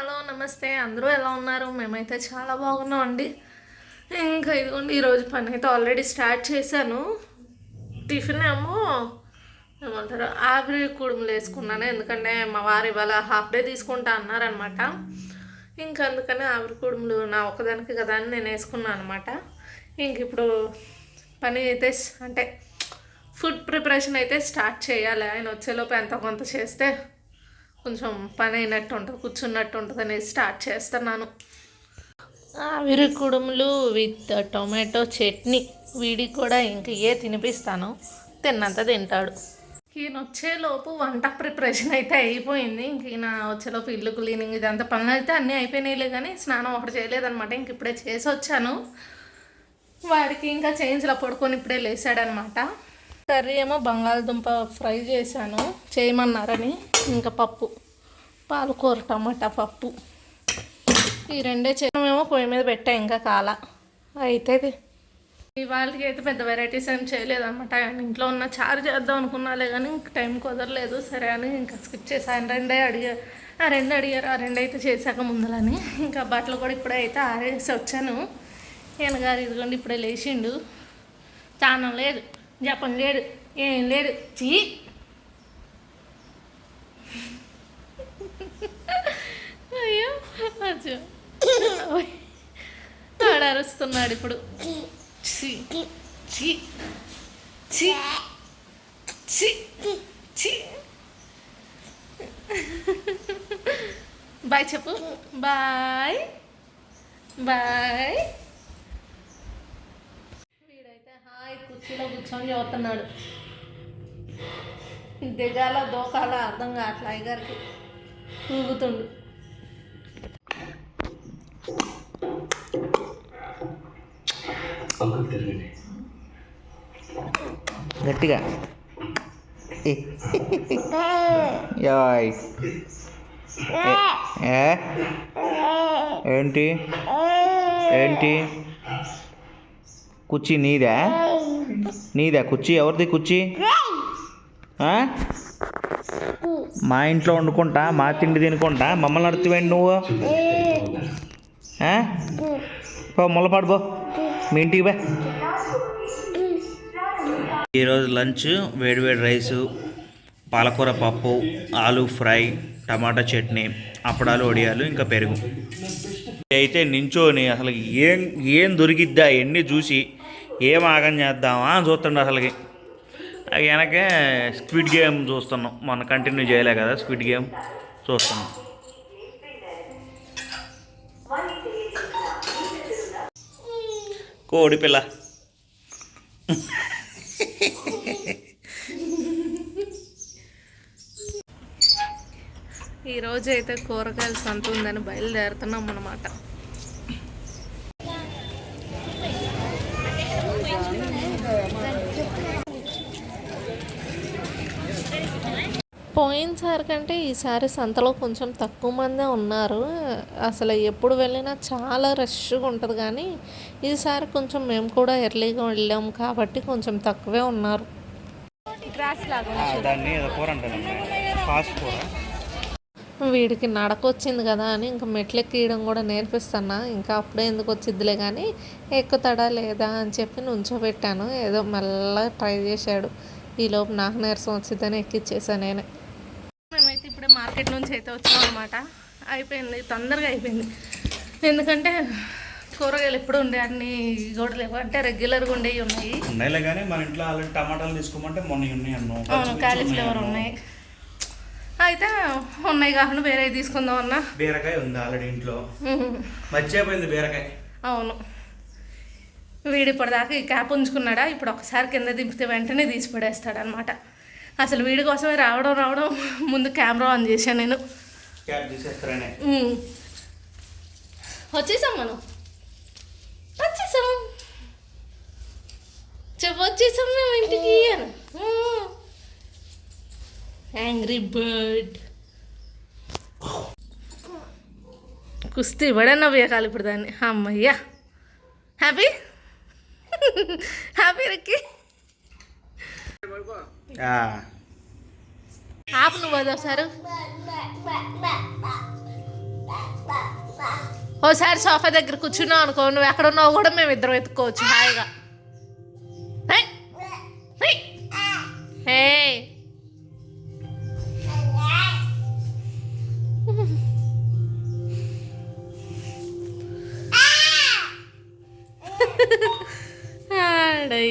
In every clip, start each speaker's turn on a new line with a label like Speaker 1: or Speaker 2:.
Speaker 1: Hello నమస్తే. అందరూ ఎలా ఉన్నారు? మేమైతే చాలా బాగున్నాం అండి. ఇంకా ఇదిగోండి ఈరోజు పని అయితే ఆల్రెడీ స్టార్ట్ చేశాను. టిఫిన్ ఏమో ఏమంటారు ఆవిరి కుడుములు వేసుకున్నాను. ఎందుకంటే మా వారు ఇవాళ హాఫ్ డే తీసుకుంటా అన్నారనమాట ఇంకా అందుకని ఆవిరి కుడుములు నా ఒక్కదానికి కదా అని నేను వేసుకున్నాను అనమాట ఇంక ఇప్పుడు పని అయితే అంటే ఫుడ్ ప్రిపరేషన్ అయితే స్టార్ట్ చేయాలి. ఆయన వచ్చేలోపు ఎంత కొంత చేస్తే కొంచెం పని అయినట్టు ఉంటుంది కూర్చున్నట్టు ఉంటుంది అనేది స్టార్ట్ చేస్తున్నాను. ఆవిరి కుడుములు విత్ టొమాటో చట్నీ వీడికి కూడా ఇంక ఏ తినిపిస్తాను తిన్నంత తింటాడు. ఈయన వచ్చేలోపు వంట ప్రిపరేషన్ అయితే అయిపోయింది ఇంక ఈయన వచ్చేలోపు ఇల్లు క్లీనింగ్ ఇదంతా పనులు అయితే అన్నీ అయిపోయినాయిలే కానీ స్నానం ఒకటి చేయలేదన్నమాట ఇంక ఇప్పుడే చేసి వచ్చాను. వాడికి ఇంకా చేయించలా పడుకొని ఇప్పుడే లేచాడనమాట కర్రీ ఏమో బంగాళదుంప ఫ్రై చేశాను. చేయమన్నారని. ఇంకా పప్పు. పాలకూర టమాటా పప్పు. ఈ రెండే చేయమేమో పొయ్యి మీద పెట్టా ఇంకా కాల. అయితే ఇవాళకి అయితే పెద్ద వెరైటీస్ ఏం చేయలేదన్నమాట. ఇంట్లో ఉన్న చారు చేద్దాం అనుకున్నాలే కానీ ఇంక టైం కుదరలేదు. సరే అని ఇంకా స్కిప్ చేశాను రెండే అడిగారు ఆ రెండు అడిగారు. ఆ రెండు అయితే చేశాక ముందలని. ఇంకా బట్టలు కూడా ఇప్పుడే అయితే ఆరేసి వచ్చాను. ఈయన గారు ఇదిగోండి ఇప్పుడే లేచిండు. చానం లేదు. జపం లేడు ఏం లేడు. చీ. అయ్యో అచ్చో. ఆడ అరుస్తున్నాడు ఇప్పుడు. ఛీ ఛీ ఛీ ఛీ ఛీ బాయ్ చెప్పు. బాయ్ బాయ్ వీడైతే హాయ్ కుర్చీలో కూర్చొని చదువుతున్నాడు. దిగాల దోకాల అర్థం కావట్లే అయ్యగారికి. ఊగుతుండు.
Speaker 2: గట్టిగా. ఏ. యాయ్ ఏ? ఏ? ఏంటి? ఏంటి? కుర్చీ నీదా? నీదా? కుర్చీ? ఎవరిది కుర్చీ? మా ఇంట్లో వండుకుంటా మా తిండి తినుకుంటా మమ్మల్ని నడుతువేంటి నువ్వు? ఆ? పో ముళ్ళపాడు పో. మీ ఇంటికి బా ఈరోజు లంచ్ వేడివేడి రైసు పాలకూర పప్పు ఆలు ఫ్రై టమాటా చట్నీ అప్పడాలు వడియాలు ఇంకా పెరుగు. అయితే నించోని అసలు ఏం ఏం దొరికిద్దా? ఎన్ని చూసి ఏం ఆగం చేద్దామా అని చూస్తుండే అసలుకి. వెనకే స్క్విడ్ గేమ్ చూస్తున్నాం. మొన్న కంటిన్యూ చేయలే కదా స్క్విడ్ గేమ్ చూస్తున్నాం. కోడి పిల్ల.
Speaker 1: ఈ అయితే కూరగాయల సంత ఉందని బయలుదేరుతున్నాం అన్నమాట. పోయినసారి కంటే ఈసారి సంతలో కొంచెం తక్కువ మందే ఉన్నారు. అసలు ఎప్పుడు వెళ్ళినా చాలా రష్గా ఉంటుంది కానీ ఈసారి కొంచెం మేము కూడా ఎర్లీగా వెళ్ళాము కాబట్టి కొంచెం తక్కువే ఉన్నారు. వీడికి నడక వచ్చింది కదా అని ఇంకా మెట్లెక్కియడం కూడా నేర్పిస్తున్నా. ఇంకా అప్పుడే ఎందుకు వచ్చిద్దిలే కానీ ఎక్కుతాడా లేదా అని చెప్పి నుంచోబెట్టాను. ఏదో మెల్లగా ట్రై చేశాడు. ఈలోపు నాకు నీరసం వచ్చిందని ఎక్కిచ్చేసాను నేనే. మార్కెట్ నుంచి అయితే వచ్చాం అనమాట అయిపోయింది తొందరగా అయిపోయింది. ఎందుకంటే కూరగాయలు ఎప్పుడు ఉండే అన్ని కూడా లేవు. అంటే రెగ్యులర్గా ఉండేవి ఉన్నాయి.
Speaker 2: ఉన్నాయిలే కానీ మన ఇంట్లో ఆల్రెడీ టమాటాలు తీసుకోమంటే మొన్న ఉన్నాయి
Speaker 1: కాలీఫ్లవర్ ఉన్నాయి అయితే ఉన్నాయి కాకుండా వేరే తీసుకుందాం అన్నా.
Speaker 2: బీరకాయ ఉంది ఆల్రెడీ ఇంట్లో. మర్చిపోయింది బీరకాయ.
Speaker 1: అవును. వీడు ఇప్పటిదాకా ఈ క్యాప్ ఉంచుకున్నాడా ఇప్పుడు ఒకసారి కింద దింపితే వెంటనే తీసి పడేస్తాడు అనమాట అసలు వీడి కోసమే రావడం రావడం. ముందు కెమెరా ఆన్ చేశాను నేను. వచ్చేసాం మనం. వచ్చేసాం. చెప్పు వచ్చేసాం మేము ఇంటికి అని. యాంగ్రీ బర్డ్ కుస్తీ ఇవ్వడన్నా వేయకాలి ఇప్పుడు దాన్ని. అమ్మయ్యా. హ్యాపీ హ్యాపీ రక్కి ఆపు నువ్వు అదొకసారి ఓసారి సోఫా దగ్గర కూర్చున్నావు అనుకో నువ్వు ఎక్కడ ఉన్నావు కూడా మేము ఇద్దరం ఎత్తుకోవచ్చు హాయిగా.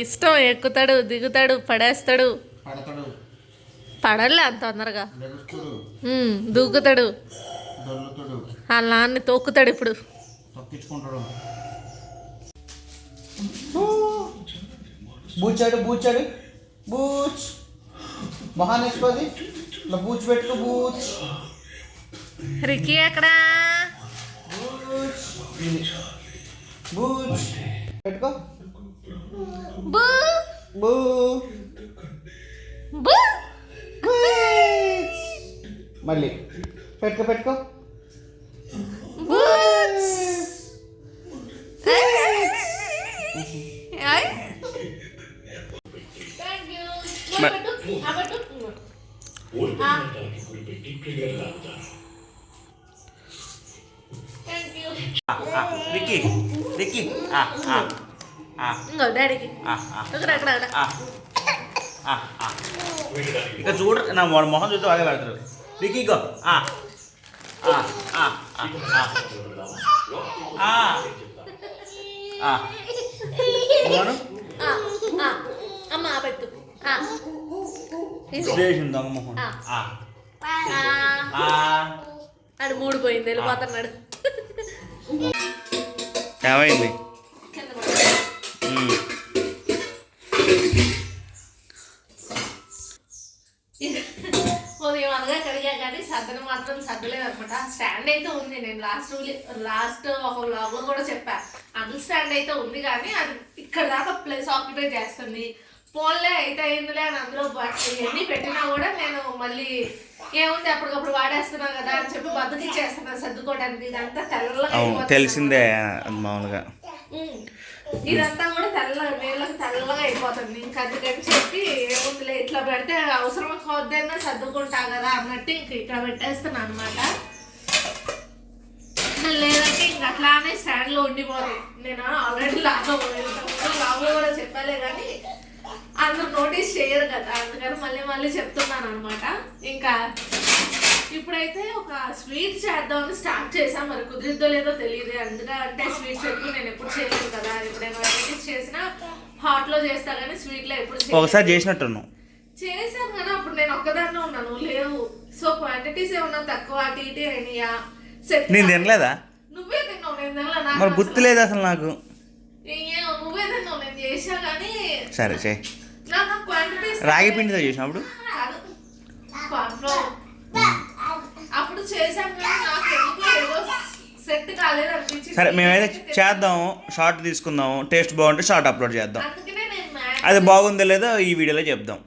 Speaker 1: ఇష్టం ఎక్కుతాడు దిగుతాడు పడేస్తాడు. పడలే అంత తొందరగా. దూకుతాడు. వాళ్ళ నాన్ని తొక్కుతాడు ఇప్పుడు.
Speaker 2: బూచాడు బూచాడు. బూచ్. మొహాన్ వేసుకోది ఇలా బూచ్ పెట్టుకో బూచ్.
Speaker 1: రికీ ఎక్కడా?
Speaker 2: బూచ్. బూచ్. పెట్టుకో.
Speaker 1: బూ.
Speaker 2: బూ.
Speaker 1: బూ.
Speaker 2: బూచ్. మళ్ళీ పెట్టుకో పెట్టుకో
Speaker 1: బూట్స్ ఆయ్. Thank you.
Speaker 2: మ-
Speaker 1: పెట్టు, ఆ పెట్టు. ఆ. Thank you.
Speaker 2: రిక్కి రిక్కి
Speaker 1: ఇంకో
Speaker 2: చూడ నా మొహం చూస్తే వాళ్ళే పెడతారు ఆ.
Speaker 1: తీసుకో.
Speaker 2: చేసింది మొహం.
Speaker 1: ఆడు మూడు పోయింది వెళ్ళిపోతున్నాడు.
Speaker 2: ఏమైంది?
Speaker 1: సర్దన మాత్రం సర్దలేదు అనమాట స్టాండ్ అయితే ఉంది. నేను లాస్ట్ లాస్ట్ ఒక vlog లో కూడా చెప్పా. అంకుల్ స్టాండ్ అయితే ఉంది కానీ అది ఇక్కడ దాకా ప్లేస్ ఆక్యుపై చేస్తుంది. ఫోన్లే అయితే అయిందిలే అని అందులో ఇవన్నీ పెట్టినా కూడా నేను మళ్ళీ ఏముంది అప్పటికప్పుడు వాడేస్తున్నా కదా అని చెప్పి బద్దకిచ్చేస్తున్నా సర్దుకోవడానికి ఇదంతా తెల్లగా
Speaker 2: తెలిసిందే మామూలుగా.
Speaker 1: ఇదంతా కూడా తెల్ల నీళ్ళకి తెల్లగా అయిపోతుంది. ఇంకా అందుకని చెప్పి ఏముందిలే ఇట్లా పెడితే అవసరం కొద్దైనా సర్దుకుంటా కదా అన్నట్టు ఇంక ఇక్కడ పెట్టేస్తాను అనమాట లేదంటే ఇంక అట్లానే స్టాండ్లో ఉండిపోతాయి నేను ఆల్రెడీ లాగా లాగా కూడా చెప్పాలే కానీ అందరు నోటీస్ చేయరు కదా. అందుకని మళ్ళీ మళ్ళీ చెప్తున్నాను అనమాట ఇంకా ఇప్పుడైతే ఒక స్వీట్ చేద్దామని స్టార్ట్ చేసాం మరి కుదిరిద్దో లేదో తెలియదు ఎందుకంటే స్వీట్స్ ఎక్కువ నేను ఎప్పుడు చేయలేదు కదా ఎప్పుడైనా వెరైటీస్ చేసినా హాట్లో చేస్తా కానీ స్వీట్లో ఎప్పుడు.
Speaker 2: ఒకసారి చేసినట్టున్నావు.
Speaker 1: చేశాను కానీ అప్పుడు నేను ఒక్కదాన్నే ఉన్నాను. లేవు. సో క్వాంటిటీస్ ఏమన్నా తక్కువ అటు ఇటు అయినాయా?
Speaker 2: నేను తినలేదా?
Speaker 1: నువ్వే తిన్నావు నేను తినలే నాకు
Speaker 2: మరి గుర్తు లేదు అసలు నాకు.
Speaker 1: నువ్వే తిన్నావు నేను చేసా కానీ
Speaker 2: సరే చేయి.
Speaker 1: నాకు క్వాంటిటీస్
Speaker 2: రాగి పిండితో చేసినప్పుడు
Speaker 1: అప్పుడు చేశాను కానీ నాకు ఎందుకో ఏదో సెట్ కాలేదు అనిపించింది.
Speaker 2: సరే మేమైతే చేద్దాము షార్ట్ తీసుకుందాము టేస్ట్ బాగుంటే షార్ట్ అప్లోడ్ చేద్దాం.
Speaker 1: అందుకనే నేను మ్యాక్స్
Speaker 2: అది బాగుందో లేదో ఈ వీడియోలో చెప్దాం.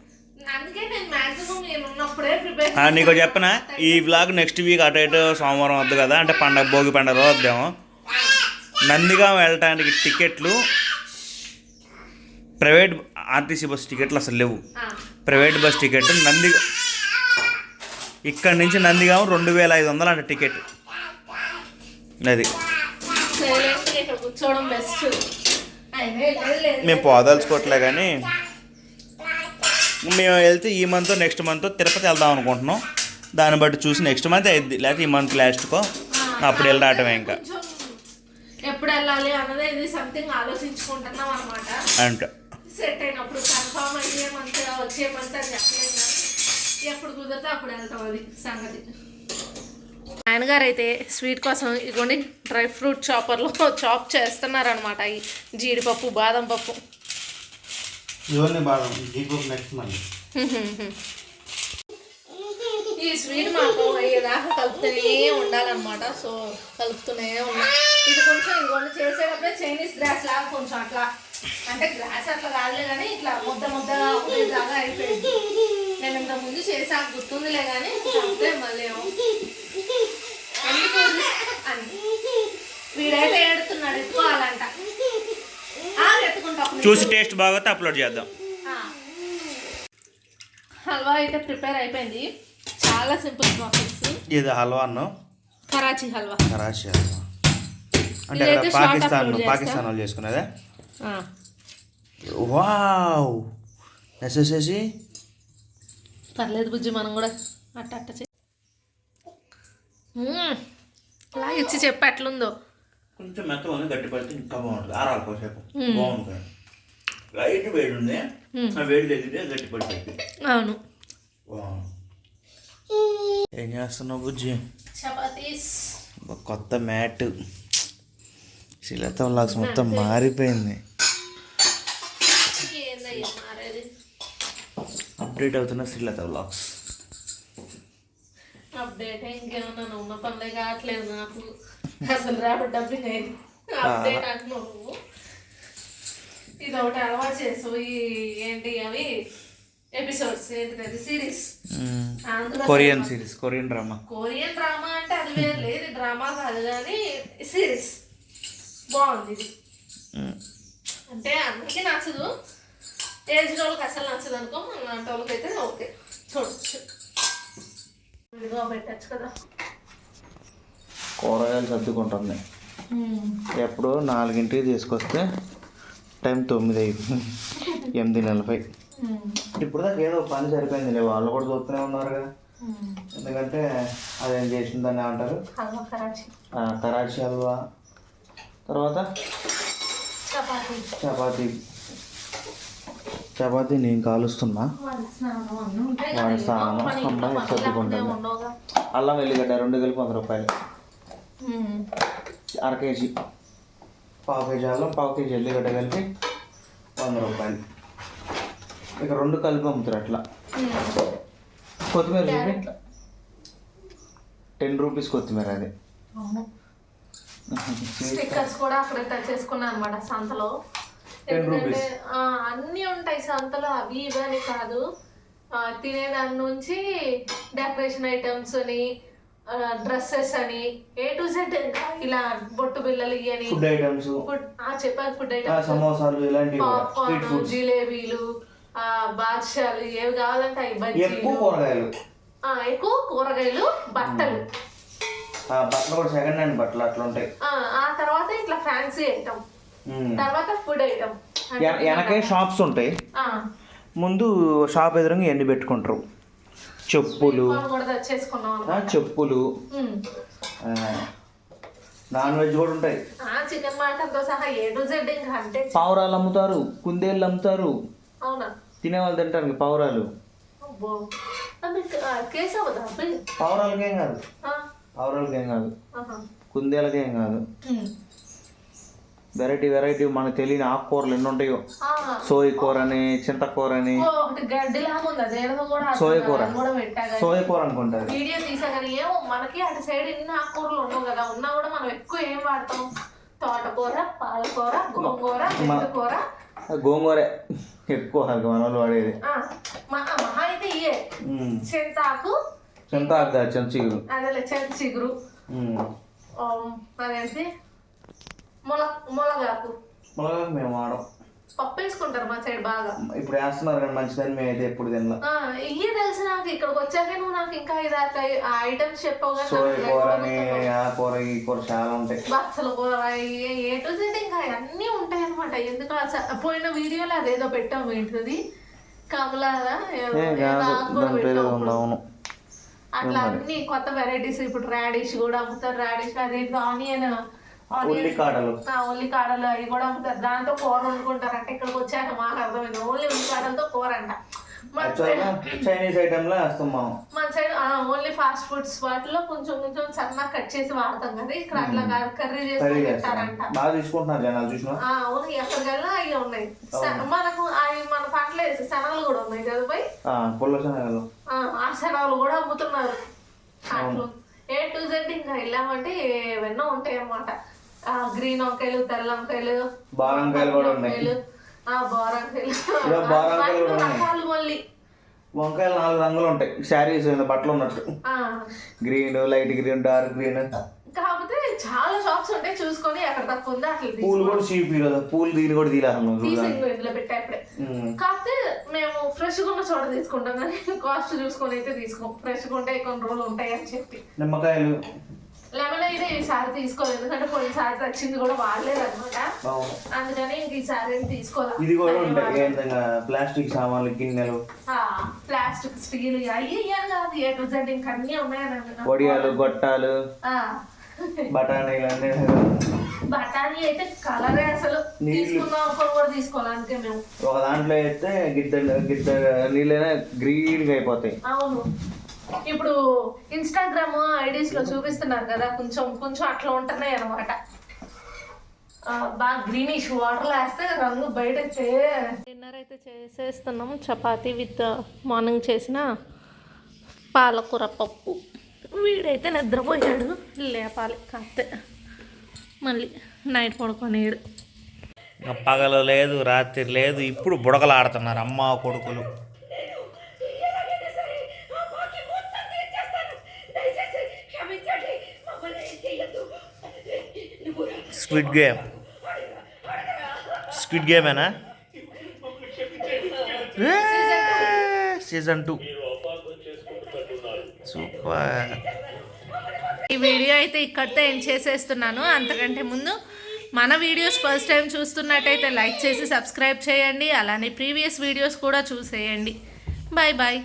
Speaker 1: అందుకే నేను మాక్సిమం నేను ఉన్నప్పుడే ప్రిపేర్
Speaker 2: ఆ, నీకు చెప్పనా? ఈ వ్లాగ్ నెక్స్ట్ వీక్ అటు ఇటు సోమవారం వద్దు కదా అంటే పండగ భోగి పండగ రోజు వద్దాము. నందిగాం వెళ్ళటానికి టికెట్లు ప్రైవేట్ ఆర్టీసీ బస్ టికెట్లు అసలు లేవు. ప్రైవేట్ బస్ టికెట్ నంది ఇక్కడ నుంచి నందిగాం రెండు వేల ఐదు వందలు అంట టికెట్. అది. మేము పోదలుచుకోవట్లే కానీ మేము వెళ్తే ఈ మంత్ నెక్స్ట్ మంత్ తిరుపతి వెళ్దాం అనుకుంటున్నాం. దాన్ని బట్టి చూసి నెక్స్ట్ మంత్ అయిద్ది లేకపోతే ఈ మంత్ లాస్ట్కో. అప్పుడు వెళ్ళి రావటమే ఇంకా.
Speaker 1: ఎప్పుడు వెళ్ళాలి అన్నదే ఇది సంథింగ్ ఆలోచించుకుంటున్నాం అనమాట
Speaker 2: అంట
Speaker 1: సెట్ అయినప్పుడు కన్ఫామ్ అయ్యే మంత్ వచ్చే మంత్ అని చెప్పలేదు ఎప్పుడు కుదిరితే అప్పుడు వెళ్తాం అది సంగతి. నాయనగారు అయితే స్వీట్ కోసం ఇదిగోండి డ్రై ఫ్రూట్ చాపర్లో చాప్ చేస్తున్నారనమాట ఈ జీడిపప్పు బాదం పప్పు. ఈ స్వీట్ మాకు అయ్యేదాకా కలుపుతూనే ఉండాలన్నమాట. సో కలుపుతూనే ఉన్నా. ఇది కొంచెం ఇదిగోండి చేసేటప్పుడే చైనీస్ గ్రాస్ లాగా కొంచెం అట్లా. అంటే గ్రాస్ అట్లా కాదులే కానీ ఇట్లా ముద్ద ముద్దగా ఉండేలాగా అయిపోయింది. నేను ఇంత ముందు చేసా గుర్తుందిలే కానీ అంతే మళ్ళీ. ఎందుకు అని. వీడైతే ఏడుతున్నాడు ఎత్తుకోవాలంట ఎత్తుకుంటా.
Speaker 2: చూసి టేస్ట్ బాగోతే అప్లోడ్ చేద్దాం.
Speaker 1: హల్వా అయితే ప్రిపేర్ అయిపోయింది. చాలా సింపుల్ ప్రాసెస్.
Speaker 2: ఇది హల్వా అన్నం
Speaker 1: కరాచీ హల్వా.
Speaker 2: కరాచీ హల్వా. అంటే అక్కడ పాకిస్తాన్. పాకిస్తాన్ వాళ్ళు చేసుకున్నదా వావ్! ఎస్ఎస్ఎసి
Speaker 1: పర్లేదు బుజ్జి మనం కూడా అట్ట అట్ట చే. అలా ఇచ్చి చెప్పు ఎట్లుందో.
Speaker 2: కొంచెం మెత్తగా ఉంది గట్టి పడితే ఇంకా బాగుంటుంది. ఆరాలి కోసేపు. బాగుంటుంది లైట్ వేడి ఉంది. ఆ వేడి తగ్గితే గట్టి పడిపోయింది
Speaker 1: అవును.
Speaker 2: ఏం చేస్తున్నావు బుజ్జి?
Speaker 1: చపాతీస్.
Speaker 2: కొత్త మ్యాట్. శిలత లాక్స్ మొత్తం మారిపోయింది. అప్డేట్ అవుతున్న శ్రీలత వ్లాగ్స్.
Speaker 1: అప్డేట్ ఇంకేమన్నా ఉన్న పనులే కావట్లేదు నాకు. అసలు రాబడి డబ్బింగ్ అయింది అప్డేట్ అంటున్నావు ఇది ఒకటి అలవాటు చేసు. ఏంటి అవి? ఎపిసోడ్స్. ఏంటిది series.
Speaker 2: Korean series Korean drama.
Speaker 1: Korean drama అంటే అది వేరు. లేదు డ్రామా కాదు కానీ సిరీస్. బాగుంది ఇది. అంటే అందరికీ నచ్చదు. ఏజ్ వాళ్ళకి అసలు నచ్చదు అనుకో మన లాంటి వాళ్ళకి అయితే ఓకే. చూడొచ్చు విడిగా పెట్టచ్చు కదా.
Speaker 2: కూరగాయలు సర్దుకుంటుంది. ఎప్పుడు నాలుగింటికి తీసుకొస్తే టైం తొమ్మిది అయిపోయింది ఎనిమిది నలభై. ఇప్పుడు దాకా ఏదో పని సరిపోయింది వాళ్ళు కూడా చూస్తూనే ఉన్నారు కదా. ఎందుకంటే అదేం చేసిందని అంటారు.
Speaker 1: కరాచీ
Speaker 2: హల్వా. తర్వాత
Speaker 1: చపాతీ.
Speaker 2: చపాతీ. చపాతీ నేను కాలుస్తున్నా
Speaker 1: వాడి స్నానం
Speaker 2: అమ్మాయి సర్దుకుంటుంది. అల్లం వెల్లిగడ్డ రెండు కలిపి వంద రూపాయలు. అర కేజీ పావు కేజీ అల్లం పావు కేజీ ఎల్లిగడ్డ కలిపి వంద రూపాయలు ఇక రెండు కలిపి అమ్ముతారు అట్లా. కొత్తిమీర చూపి. టెన్ రూపీస్ కొత్తిమీర అది.
Speaker 1: స్టిక్కర్స్ కూడా అక్కడ టచ్ చేసుకున్నాను అనమాట సంతలో ఆ, అన్నీ ఉంటాయి సంతలో అవి ఇవి అని కాదు. తినేదాని నుంచి డెకరేషన్ ఐటమ్స్ అని డ్రెస్సెస్ అని ఏ టు జెడ్ ఇలా బొట్టు బిల్లలు ఇవని
Speaker 2: ఫుడ్ ఐటమ్స్
Speaker 1: ఫుడ్ చెప్పాను ఫుడ్ ఐటమ్స్
Speaker 2: సమోసాలు స్ట్రీట్
Speaker 1: పాప్కార్న్ జిలేబీలు ఆ, బాద్షాలు ఏవి కావాలంటే అవి
Speaker 2: ఎక్కువ
Speaker 1: బజ్జీలు
Speaker 2: కూరగాయలు.
Speaker 1: ఆ, ఎక్కువ కూరగాయలు బట్టలు.
Speaker 2: ఆ, బట్టలు కూడా సెకండ్ హ్యాండ్ బట్టలు అట్లా ఉంటాయి.
Speaker 1: ఆ, తర్వాత ఇట్లా ఫ్యాన్సీ ఐటమ్. తర్వాత ఫుడ్ ఐటమ్
Speaker 2: వెన- వెనకే షాప్స్ ఉంటాయి. ముందు షాప్ ఎదురుగా ఎన్ని పెట్టుకుంటారు. చెప్పులు. చెప్పులు. నాన్ వెజ్ కూడా ఉంటాయి.
Speaker 1: చికెన్ సహా ఏ టు జెడ్ ఇంకా అంటే.
Speaker 2: పావురాలు అమ్ముతారు కుందేళ్ళు అమ్ముతారు.
Speaker 1: అవునా?
Speaker 2: తినేవాళ్ళు తింటారు పావురాలు? పావురాలకి ఏం కాదు పావురాలకి కాదు. కుందేలకి కాదు. వెరైటీ వెరైటీ మనకు తెలియని ఆకుకూరలు ఎన్ని ఉంటాయో? సోయ కూర అని చింతకూర అని. సోయ. కూర. సోయ కూర అనుకుంటారు
Speaker 1: వీడియో తీసా కానీ ఏమో మనకి అటు సైడ్ ఎన్ని ఆకుకూరలు ఉండవు కదా. ఉన్నా కూడా మనం ఎక్కువ ఏం వాడతాం? తోటకూర పాలకూర గోంగూర
Speaker 2: గోంగూరే ఎక్కువ మన వాళ్ళు వాడేది.
Speaker 1: మహా అయితే ఇయే. చింతాకు
Speaker 2: చింతాకు చెంచీగురు.
Speaker 1: అదే చింత చిగురు
Speaker 2: ఉమ్.
Speaker 1: ఆ, అదేంటి? మొల మొలగాకు.
Speaker 2: మునగాకు మేము వాడం.
Speaker 1: పప్పు వేసుకుంటారు మా సైడ్ బాగా.
Speaker 2: ఇప్పుడు వేస్తున్నారు కానీ మంచిదని మేమైతే ఎప్పుడు తినలా.
Speaker 1: ఇయ్యే తెలుసు నాకు ఇక్కడికి వచ్చాక నువ్వు నాకు ఇంకా ఐదు ఆ ఐటమ్స్ చెప్పావు
Speaker 2: సోయ
Speaker 1: నాకు
Speaker 2: కూర
Speaker 1: ఎక్కడ
Speaker 2: అని
Speaker 1: గుర్తుకు-
Speaker 2: ఆ కూర ఈ కూర చాలా ఉంటాయి.
Speaker 1: బచ్చల కూర ఏ- టు జెడ్ ఇంకా అన్నీ ఉంటాయి అనమాట ఎందుకు పోయిన వీడియోలో అదేదో పెట్టాము ఏంటిది? అప్పుడు.
Speaker 2: అవును
Speaker 1: అట్లా అన్ని కొత్త వెరైటీస్ ఇప్పుడు రాడిష్ కూడా అమ్ముతారు రాడిష్ అదేంటి ఆనియన్
Speaker 2: ఉల్లి కాడలు
Speaker 1: ఉల్లి కాడలు అవి కూడా అమ్ముతారు దాంతో కూర వండుకుంటారు. అంటే ఇక్కడికి వచ్చాక మాకు అర్థమైంది. ఓన్లీ ఉల్లి కాడలతో కూర అంట.
Speaker 2: చైనీస్ ఐటెంలో వేస్తాం మనం.
Speaker 1: మన సైడ్ ఓన్లీ ఫాస్ట్ ఫుడ్స్ వాటిలో కొంచెం కొంచెం సన్నగా కట్ చేసి వాడతాం కదా. ఇక్కడ అట్లా కాదు. కర్రీ తింటారంట
Speaker 2: బాగా తీసుకుంటున్నారు జనాలు చూసిన
Speaker 1: అవును. ఎక్కడికెళ్ళినా అవి ఉన్నాయి. మనకు అవి మన పంటలు వేసి శనగలు కూడా ఉన్నాయి కదా పోయి.
Speaker 2: పుల్ల శనగలు.
Speaker 1: ఆ శనగలు కూడా అమ్ముతున్నారు. అట్లు. ఏ టు జెడ్ ఇంకా వెళ్ళామంటే ఏవెన్నో ఉంటాయి అన్నమాట గ్రీన్ వంకాయలు తెల్ల వంకాయలు
Speaker 2: బారంకాయలు కూడా ఉన్నాయి.
Speaker 1: బోరంకాయలు. మళ్ళీ.
Speaker 2: వంకాయలు నాలుగు రంగులు ఉంటాయి. శారీస్ బట్టలు ఉన్నట్టు. Green light green dark green
Speaker 1: కాకపోతే చాలా షాప్స్ ఉంటాయి చూసుకొని ఎక్కడ తక్కువ ఉందో అట్లా
Speaker 2: పూలు కూడా చీప్ పూలు దీని కూడా
Speaker 1: ఇందులో పెట్టా ఇప్పుడే. కాకపోతే మేము ఫ్రెష్గా ఉన్న చోట తీసుకుంటాం కానీ కాస్ట్ చూసుకొని అయితే తీసుకోం. ఫ్రెష్గా ఉంటే కొన్ని రోజులు ఉంటాయి అని చెప్పి.
Speaker 2: నిమ్మకాయలు.
Speaker 1: లెమన్ అయితే ఈసారి తీసుకోలేదు. ఎందుకంటే పోయినసారి తెచ్చింది కూడా వాడలేదు అనమాట అందుకని ఇంక ఈసారి ఏం తీసుకోలేదు
Speaker 2: ఇది కూడా ఉంటాయి ప్లాస్టిక్ సామాన్లు గిన్నెలు.
Speaker 1: ప్లాస్టిక్ స్టీల్ అయ్యి ఇయ్యాలి కాదు. ఏ టు జెడ్ ఇంక అన్నీ ఉన్నాయని
Speaker 2: వడియాలు గొట్టాలు. బఠానీలు అన్నీ
Speaker 1: బఠానీ అయితే కలరే అసలు. తీసుకుందాం అనుకుని కూడా తీసుకోవాలి అందుకే మేము.
Speaker 2: ఒక దాంట్లో అయితే గిద్ద గిద్ద నీళ్ళైనా గ్రీన్గా అయిపోతాయి.
Speaker 1: అవును. ఇప్పుడు ఇన్స్టాగ్రామ్ ఐడీస్లో చూపిస్తున్నారు కదా కొంచెం కొంచెం అట్లా ఉంటున్నాయి అనమాట బాగా గ్రీనిష్ వాటర్ వేస్తే రంగు బయట డిన్నర్ అయితే చేసేస్తున్నాము చపాతీ విత్ మార్నింగ్ చేసిన పాలకూర పప్పు. వీడైతే నిద్రపోయాడు లేపాలి కాస్తే. మళ్ళీ నైట్ పడుకోనేడు
Speaker 2: పగలు లేదు రాత్రి లేదు ఇప్పుడు బుడకలు ఆడుతున్నారు అమ్మ కొడుకులు. స్క్విడ్ గేమ్ స్క్విడ్ గేమేనా సీజన్ టూ సూపర్
Speaker 1: ఈ వీడియో అయితే ఇక్కడితో ఎండ్ చేసేస్తున్నాను. అంతకంటే ముందు మన వీడియోస్ ఫస్ట్ టైం చూస్తున్నట్టయితే లైక్ చేసి సబ్స్క్రైబ్ చేయండి. అలానే ప్రీవియస్ వీడియోస్ కూడా చూసేయండి. Bye bye